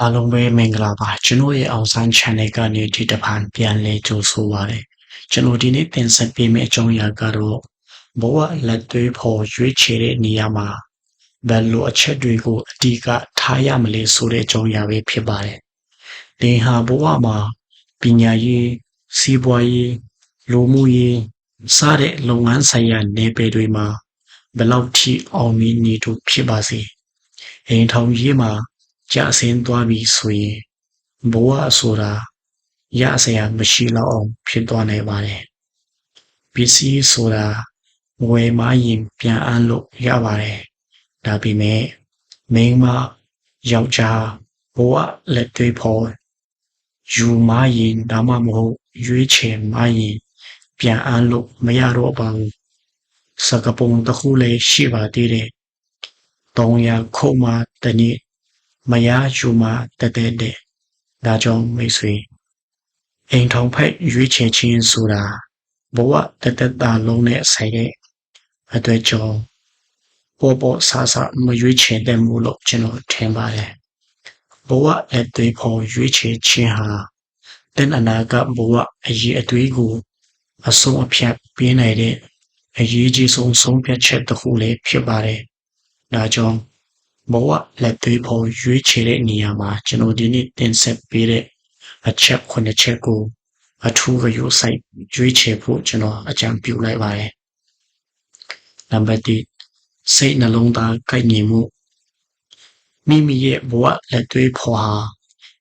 အားလုံးပဲမင်္ဂလာပါကျွန်တော်ရဲ့အောင်ဆန်း channel ကနေဒီတစ်盘ပြန်လဲကြိုဆိုပါရစေကျွန်တော်ဒီနေ့တင်ဆက်ပေးမယ့်အကြောင်းအရာကတော့ဘဝလက်သွေးဖို့ရွေးချယ်တဲ့နေရာမှာဘယ်လိုအချက်တွေကိုအဓိကထားရမလဲဆိုတဲ့အကြောင်းအရာပဲဖြစ်ပါတယ်သင်ဟာဘဝမှာပညာရေးစီးပွားရေးလူမှုရေးစတဲ့လုပ်ငန်းဆိုင်ရာနယ်ပယ်တွေမှာဘယ်လောက်ထိအောင်မြင်နေသူဖြစ်ပါစေအိမ်ထောင်ရေးမှာ ကြာဆင်းသွားပြီဆိုရင်ဘဝဆိုတာရစရာမရှိတော့အောင်ဖြစ်သွားနိုင်ပါတယ်ပစ္စည်းဆိုတာဝယ်မရင်ပြန်အမ်းလို့ရပါတယ်ဒါပေမဲ့မိန်းမယောက်ျားဘဝလက်သွေးဖို့ယူမရင်ဒါမှမဟုတ်ရွေးချယ်မရင်ပြန်အမ်းလို့မရတော့ပါဘူးစကပုံတစ်ခုလည်းရှိပါသေးတယ်300ခုမှတနည်း မရယူမှတတဲ့တဲ့ဒါကြောင့်မိတ်ဆွေအိမ်ထောင်ဖက်ရွေးချယ်ခြင်းဆိုတာဘဝတသက်တာလုံးနဲ့ဆိုင်တဲ့အတွက်ကြောင့်ပေါ်ပေါ်ဆာဆာမရွေးချယ်တဲ့မှုလို့ကျွန်တော်ထင်ပါတယ်ဘဝအသွေးပေါ်ရွေးချယ်ခြင်းဟာတဲ့အနာကဘဝအရေးအသွေးကိုအဆုံးအဖြတ်ပေးနိုင်တဲ့အရေးကြီးဆုံးဆုံးဖြတ်ချက်တစ်ခုလည်းဖြစ်ပါတယ်ဒါကြောင့် ဘဝလက်သွေးဖို့ရွေးချယ်တဲ့နေရာမှာကျွန်တော်ဒီနေ့တင်ဆက်ပေးတဲ့အချက်ခုနှစ်ချက်ကိုအထူးဂရုစိုက်ရွေးချယ်ဖို့ကျွန်တော်အကြံပြုလိုက်ပါတယ်။နံပါတ်1စိတ်နှလုံးသားကိုက်ညီမှုမိမိရဲ့ဘဝလက်သွေးဖို့ဟာ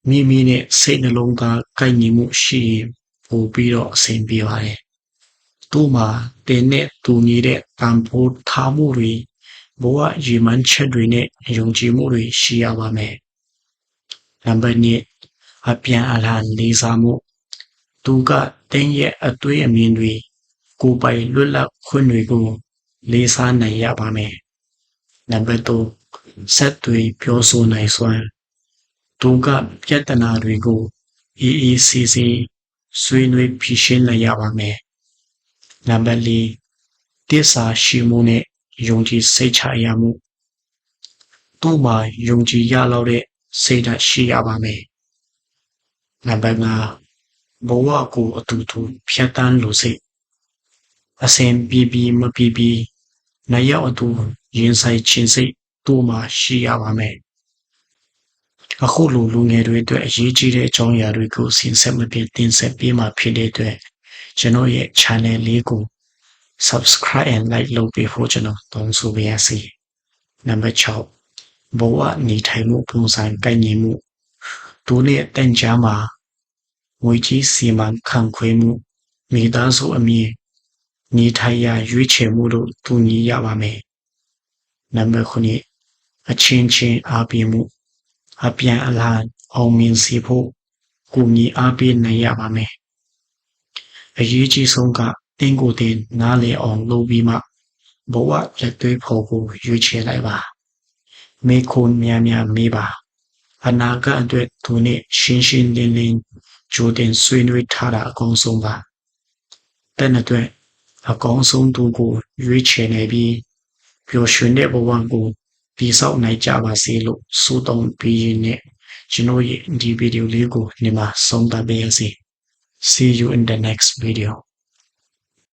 မိမိနဲ့စိတ်နှလုံးသားကိုက်ညီမှုရှိရင်ပိုပြီးတော့အဆင်ပြေပါတယ်။သူ့မှာတင်နဲ့တူညီတဲ့တန်ဖိုးထားမှုတွေ ဘဝရည်မှန်းချက်တွေနဲ့ယုံကြည်မှုတွေရှိရပါမယ်။နံပါတ်2အပြန်အလှန်လေးစားမှုသူကတင်းရဲ့အသွေးအမြင်တွေကိုယ်ပိုင်လွတ်လပ်ခွင့်တွေကိုလေးစားနိုင်ရပါမယ်။နံပါတ်3ဆက်သွေးပြောဆိုနိုင်စွမ်းသူကပြဿနာတွေကိုအေးအေးဆေးဆေးဆွေးနွေးဖြေရှင်းနိုင်ရပါမယ်။နံပါတ်4တစ္ဆာရှိမှုနဲ့ ယုံကြည်စိတ်ချရမှုသူ့မှာယုံကြည်ရလောက်တဲ့စိတ်ဓာတ်ရှိရပါမယ်နံပါတ်5ဘဝကိုအတူတူဖြတ်တန်းလို့စိတ်အစဉ်ပြီးပြီးမပြီးပြီးနိုင်ရောက်အတူရင်ဆိုင်ခြင်းစိတ်သူ့မှာရှိရပါမယ်အခုလိုလူငယ်တွေအတွက်အရေးကြီးတဲ့အကြောင်းအရာတွေကိုစဉ်ဆက်မပြတ်တင်ဆက်ပေးမှာဖြစ်တဲ့အတွက်ကျွန်တော်ရဲ့ channel လေးကို subscribe and like လုပ်ပေးဖို့ကျွန်တော်တောင်းဆိုပါရစေ။နံပါတ်6ဘဝနေထိုင်မှုပုံစံကိုက်ညီမှုသူနဲ့တန်ကြားမှာငွေကြီးစီမံခန့်ခွဲမှုမိသားစုအမည်နေထိုင်ရာရွေးချယ်မှုတို့တူညီရပါမယ်။နံပါတ်9အချင်းချင်းအားပေးမှုအပြန်အလှန်အောင်မြင်စေဖို့ကူညီအားပေးနိုင်ရပါမယ်။အရေးကြီးဆုံးက တင်းကိုတင်နားလည်အောင်လုပ်ပြီးမှဘဝလက်သွေးဖို့ကိုရွေးချယ်လိုက်ပါမေခွန်များများမေးပါအနာဂတ်အတွက်သူနဲ့ရှင်းရှင်းလင်းလင်းကြိုတင်ဆွေးနွေးထားတာအကောင်းဆုံးပါတဲ့အတွက်အကောင်းဆုံးသူကိုရွေးချယ်နေပြီးပျော်ရွှင်တဲ့ဘဝကိုပြီးဆောက်နိုင်ကြပါစေလို့ဆုတောင်းပေးရင်းနဲ့ကျွန်တော်ရဲ့ဒီဗီဒီယိုလေးကိုဒီမှာဆုံးသတ်ပေးရစေ See you in the next video